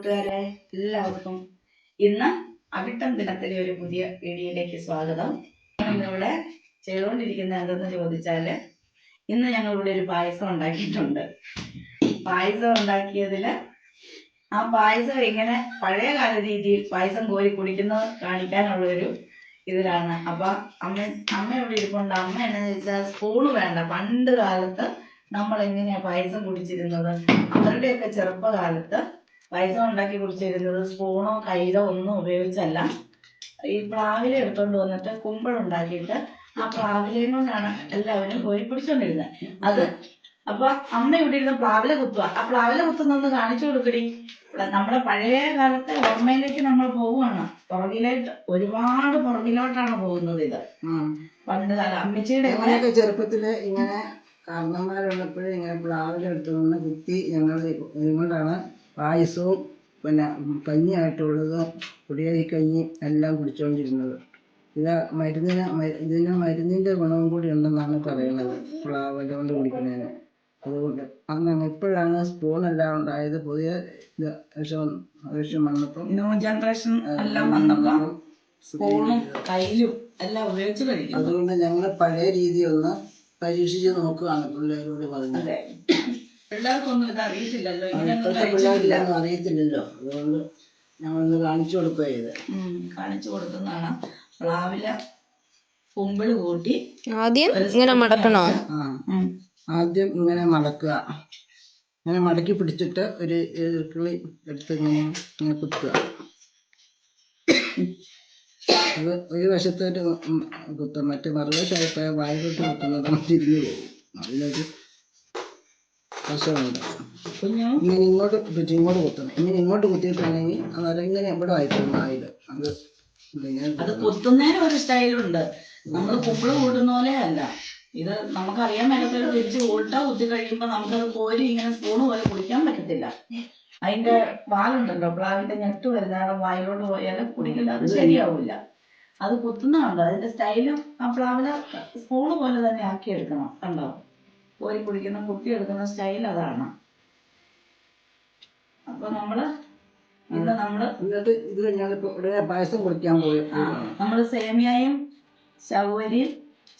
കൂട്ടുകാരെ എല്ലാവർക്കും ഇന്ന് അവിട്ടം ദിനത്തിലെ ഒരു പുതിയ വീഡിയോയിലേക്ക് സ്വാഗതം. നമ്മളിവിടെ ചെയ്തുകൊണ്ടിരിക്കുന്ന എന്തെന്ന് ചോദിച്ചാൽ ഇന്ന് ഞങ്ങൾ ഇവിടെ ഒരു പായസം ഉണ്ടാക്കിയിട്ടുണ്ട്. പായസം ഉണ്ടാക്കിയതിൽ ആ പായസം എങ്ങനെ പഴയ കാല രീതിയിൽ പായസം കോരി കുടിക്കുന്നത് കാണിക്കാനുള്ള ഒരു ഇതിലാണ്. അപ്പൊ അമ്മ അമ്മ ഇവിടെ ഇരിപ്പുണ്ട്? അമ്മ എന്നു വെച്ചാൽ സ്പൂണ് വേണ്ട. പണ്ട് കാലത്ത് നമ്മൾ എങ്ങനെയാ പായസം കുടിച്ചിരുന്നത്? അവരുടെയൊക്കെ ചെറുപ്പകാലത്ത് പായസം ഉണ്ടാക്കി കുടിച്ചിരുന്നത് സ്പൂണോ കയ്യിലോ ഒന്നും ഉപയോഗിച്ചല്ല. ഈ പ്ലാവില എടുത്തുകൊണ്ട് വന്നിട്ട് കുമ്പളുണ്ടാക്കിയിട്ട് ആ പ്ലാവിലയും കൊണ്ടാണ് എല്ലാവരും പോയി പിടിച്ചോണ്ടിരുന്നത് അത് അപ്പൊ അമ്മ ഇവിടെ ഇരുന്ന് പ്ലാവില കുത്തുക ആ പ്ലാവില കുത്തുന്നൊന്ന് കാണിച്ചു കൊടുക്കടി. നമ്മുടെ പഴയ കാലത്തെ ഓർമ്മയിലേക്ക് നമ്മൾ പോവുകയാണ്. പുറകിലേക്ക് ഒരുപാട് പുറകിലോട്ടാണ് പോകുന്നത് ഇത്. പണ്ട് കാലം അമ്മച്ചിയുടെ ചെറുപ്പത്തിൽ ഇങ്ങനെ കാരണന്മാരുള്ളപ്പോഴും ഇങ്ങനെ പ്ലാവില എടുത്തുകൊണ്ട് കുത്തി ഞങ്ങൾ ഇതുകൊണ്ടാണ് പായസവും പിന്നെ കഞ്ഞിയായിട്ടുള്ളത് പുളിയരി കഞ്ഞി എല്ലാം കുടിച്ചുകൊണ്ടിരുന്നത് ഇത് മരുന്നിന് ഇതിന് മരുന്നിന്റെ ഗുണവും കൂടി ഉണ്ടെന്നാണ് പറയുന്നത് പ്ലാവില കൊണ്ട് കുടിക്കുന്നതിന്. അതുകൊണ്ട് അങ്ങനെ ഇപ്പോഴാണ് സ്പൂൺ എല്ലാം ഉണ്ടായത്. പുതിയ ഇത് വിഷം വിഷം വന്നപ്പോൾ ന്യൂ ജനറേഷൻ എല്ലാം സ്പൂണും കയ്യിലും എല്ലാം ഉപയോഗിച്ച് കഴിക്കും അതുകൊണ്ട് ഞങ്ങൾ പഴയ രീതി ഒന്ന് പരീക്ഷിച്ച് നോക്കുകയാണ് പിള്ളേരോട് പറഞ്ഞത് പിള്ളേർക്കൊന്നും ഇത് അറിയത്തില്ലല്ലോ. ഇപ്പോഴത്തെ അതുകൊണ്ട് ഞങ്ങളൊന്ന് കാണിച്ചു കൊടുക്കുക ചെയ്ത് കാണിച്ചു കൊടുക്കുന്നതാണ്. പ്ലാവില കുമ്പിൾ കൂട്ടി ആദ്യം ഇങ്ങനെ മടക്കണോ? ആ. ആദ്യം ഇങ്ങനെ മടക്കുക. ഇങ്ങനെ മടക്കി പിടിച്ചിട്ട് ഒരു കിളി എടുത്ത് ഇങ്ങനെ ഇങ്ങനെ കുത്തുക. അത് ഒരു വശത്തൊരു കുത്തും. മറ്റേ മറുവശത്ത് വായിലോട്ട് കുത്തുന്നത് തിരിഞ്ഞു പോകും. അതിനൊരു വശമുണ്ട് ഇങ്ങനെ ഇങ്ങോട്ട് കുത്തി ഇങ്ങോട്ട് കുത്തണം. ഇങ്ങനെ ഇങ്ങോട്ട് കുത്തിയിട്ടാണെങ്കിൽ അന്നേരം ഇങ്ങനെ എവിടെ ആയിപ്പോകും ആയിൽ. അത് അത് കുത്തുന്നതിന് ഒരു സ്റ്റൈലുണ്ട്. നമ്മൾ കുപ്പിൾ കൂട്ടുന്ന പോലെ അല്ല. ഇത് നമുക്കറിയാൻ മേലത്തൊരു തിരിച്ച് ഉൾട്ട കുത്തി കഴിയുമ്പോൾ നമുക്കത് കോരി ഇങ്ങനെ സ്പൂണ് പോലെ കുടിക്കാൻ പറ്റത്തില്ല. അതിന്റെ വാലുണ്ടല്ലോ പ്ലാവിന്റെ ഞെട്ട് വരുന്നതാണ് വായിലോട്ട് പോയാൽ കുടിക്കില്ല. അത് ശരിയാവില്ല. അത് കുത്തുന്നതുണ്ട്. അതിന്റെ സ്റ്റൈലും ആ പ്ലാവിനെ സ്പൂണ് പോലെ തന്നെ ആക്കി എടുക്കണം കണ്ടോ? കോരി കുടിക്കുന്ന കുട്ടി എടുക്കുന്ന സ്റ്റൈൽ അതാണ്. അപ്പൊ നമ്മൾ ഇന്ന് നമ്മൾ എന്നിട്ട് ഇത് ഉടനെ പായസം കുടിക്കാൻ പോയി. നമ്മൾ സേമിയയും ചവരിയും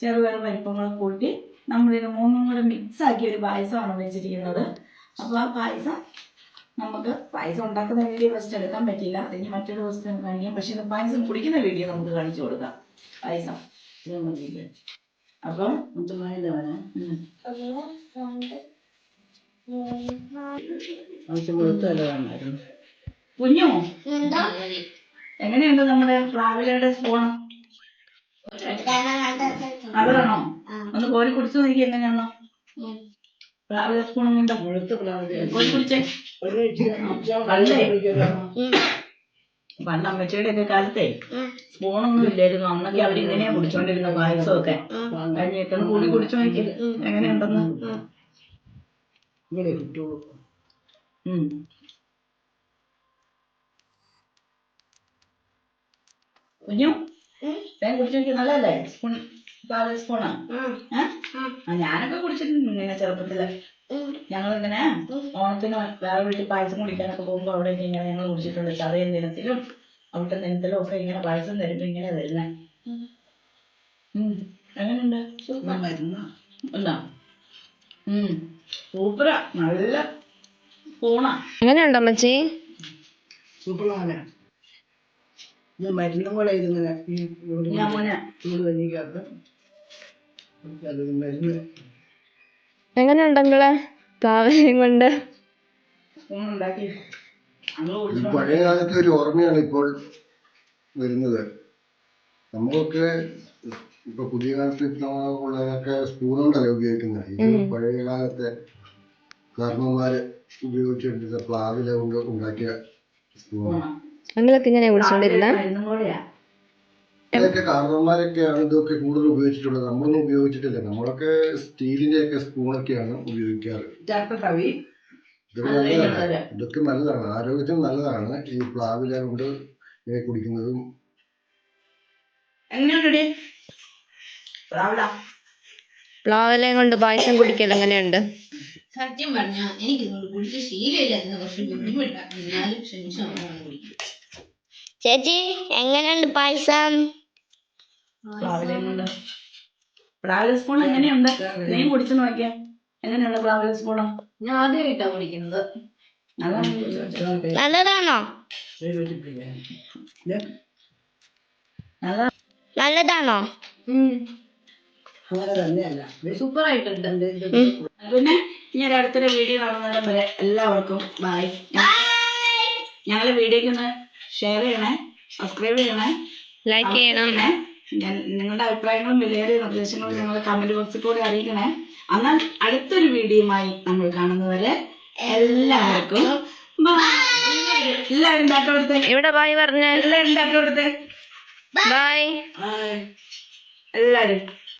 ചെറുപയർ പരിപ്പങ്ങളും കൂട്ടി നമ്മളിത് മൂന്നും കൂടെ മിക്സ് ആക്കി ഒരു പായസമാണ് വെച്ചിരിക്കുന്നത്. അപ്പോൾ ആ പായസം നമുക്ക് പായസം ഉണ്ടാക്കുന്ന വീഡിയോ ഫസ്റ്റ് എടുക്കാൻ പറ്റില്ല അതിന് മറ്റൊരു ദിവസം കാണിക്കാം. പക്ഷേ ഇത് പായസം കുടിക്കുന്ന വീഡിയോ നമുക്ക് കാണിച്ചു കൊടുക്കാം. പായസം. അപ്പം വേണമായിരുന്നു കുഞ്ഞു? എങ്ങനെയുണ്ട് നമ്മുടെ ട്രാവലയുടെ സ്പൂണ്? അതാണോ? ഒന്ന് കോരി കുടിച്ചു നോക്കി എങ്ങനെയാണോ? പ്ലാവില സ്പൂണും കൊണ്ട്. കോരി കുടിച്ചേ. കുടിക്കരുത്. പണ്ട് അമ്മച്ചിയുടെ ഒക്കെ കാലത്തെ സ്പൂണൊന്നും ഇല്ലായിരുന്നു. അന്നൊക്കെ അവരിങ്ങനെയാ കുടിച്ചോണ്ടിരുന്ന പായസമൊക്കെ. കഴിഞ്ഞിട്ടൊന്ന് കൂടി കുടിച്ചു നോക്കി എങ്ങനെയുണ്ടെന്ന്? ഇങ്ങനെ കിട്ടുള്ളൂ. കുഞ്ഞു ഞാൻ കുടിച്ചു നോക്കി. നല്ലതല്ലേ? സ്പൂൺ പാല സ്പൂണാ? ഞാനൊക്കെ കുടിച്ചിട്ടുണ്ട്. ഇങ്ങനെ ചെറുപ്പത്തിൽ. ഞങ്ങളിങ്ങനെ ഓണത്തിന് വേറെ വീട്ടിൽ പായസം കുടിക്കാനൊക്കെ പോകുമ്പോൾ അവിടെ ഇങ്ങനെ ഞങ്ങൾ കുടിച്ചിട്ടുണ്ട് ചതയ ദിനത്തിലും അവിടുത്തെ ദിനത്തിലും ഒക്കെ ഇങ്ങനെ പായസം തരുമ്പോ ഇങ്ങനെ തരുന്നേ. എങ്ങനെയുണ്ട്? സൂപ്പർ. സൂപ്പറാ. നല്ല സ്പൂണാ. എങ്ങനെയുണ്ട് അമ്മച്ചി? സൂപ്പറാണ് ഇത് മരുന്നും കൂടെ ഇരുന്നില്ല ഈ ചൂട് കഞ്ഞിക്കകത്ത് മരുന്ന്. എങ്ങനെയുണ്ടെങ്കിൽ പ്ലാവിലയും കൊണ്ട്. ഈ പഴയ കാലത്തെ ഒരു ഓർമ്മയാണ് ഇപ്പോൾ വരുന്നത്. നമ്മളൊക്കെ ഇപ്പൊ പുതിയ കാലത്ത് ഉള്ളതൊക്കെ സ്പൂണുണ്ടല്ലോ ഉപയോഗിക്കുന്നത്? ഇത് പഴയ കാലത്തെ കാരണവന്മാര് ഉപയോഗിച്ചിരുന്ന പ്ലാവില കൊണ്ട് ഉണ്ടാക്കിയ സ്പൂൺ പോണം. നിങ്ങളൊക്കെ ഇങ്ങനെ കുടിച്ചോണ്ടിരുന്നെ ഇതൊക്കെ കാരണവന്മാരൊക്കെയാണ് ഇതൊക്കെ കൂടുതൽ ഉപയോഗിച്ചിട്ടുള്ളത്. നമ്മളൊന്നും ഉപയോഗിച്ചിട്ടില്ല. നമ്മളൊക്കെ സ്റ്റീലിന്റെ ഒക്കെ സ്പൂണൊക്കെയാണ് ഉപയോഗിക്കാറ്. കവി? ഇതൊക്കെ നല്ലതാണ്. ആരോഗ്യത്തിന് നല്ലതാണ്. ഈ പ്ലാവില കൊണ്ട് കുടിക്കുന്നതും. പ്ലാവിലയും കൊണ്ട് പായസം കുടിക്കൽ എങ്ങനെയുണ്ട്? സത്യം പറഞ്ഞാ എനിക്ക് കുടിച്ച് ശീലമില്ലാത്ത കുറച്ച് ബുദ്ധിമുട്ടാണ് എന്നാലും ക്ഷമിച്ചു കുടിക്കും. ചേച്ചി എങ്ങനെയുണ്ട് പായസം? പ്ലാവിലയും കൊണ്ട് പ്ലാവില സ്പൂൺ എങ്ങനെയുണ്ട്? നീ കുടിച്ചു നോക്കിയാ. എങ്ങനെയുള്ള പ്ലാവില സ്പൂണ് ഞാൻ ആദ്യമായിട്ടാ കുടിക്കുന്നത്. നല്ലതാണോ? നല്ലതാണോ? സൂപ്പർ ആയിട്ടുണ്ട് പിന്നെ ഇനി ഒരു അടുത്തൊരു വീഡിയോ കാണുന്നതിനും വരെ എല്ലാവർക്കും ബൈ ഞങ്ങളെ വീഡിയോക്ക് ഒന്ന് ഷെയർ ചെയ്യണേ സബ്സ്ക്രൈബ് ചെയ്യണേ ലൈക്ക് ചെയ്യണം. ഞാൻ- നിങ്ങളുടെ അഭിപ്രായങ്ങളും വിലയേറിയ നിർദ്ദേശങ്ങളും ഞങ്ങൾ കമന്റ് ബോക്സിൽ കൂടി അറിയിക്കണേ. എന്നാൽ അടുത്തൊരു വീഡിയോയുമായി നമ്മൾ കാണുന്നവരെ എല്ലാവർക്കും bye. എല്ലാവരും ഡാറ്റ കൊടുത്തേ ഇവിടെ ബായ് പറഞ്ഞ എല്ലാവരും ഡാറ്റ കൊടുത്തേ ബായ് Bye. എല്ലാവരും.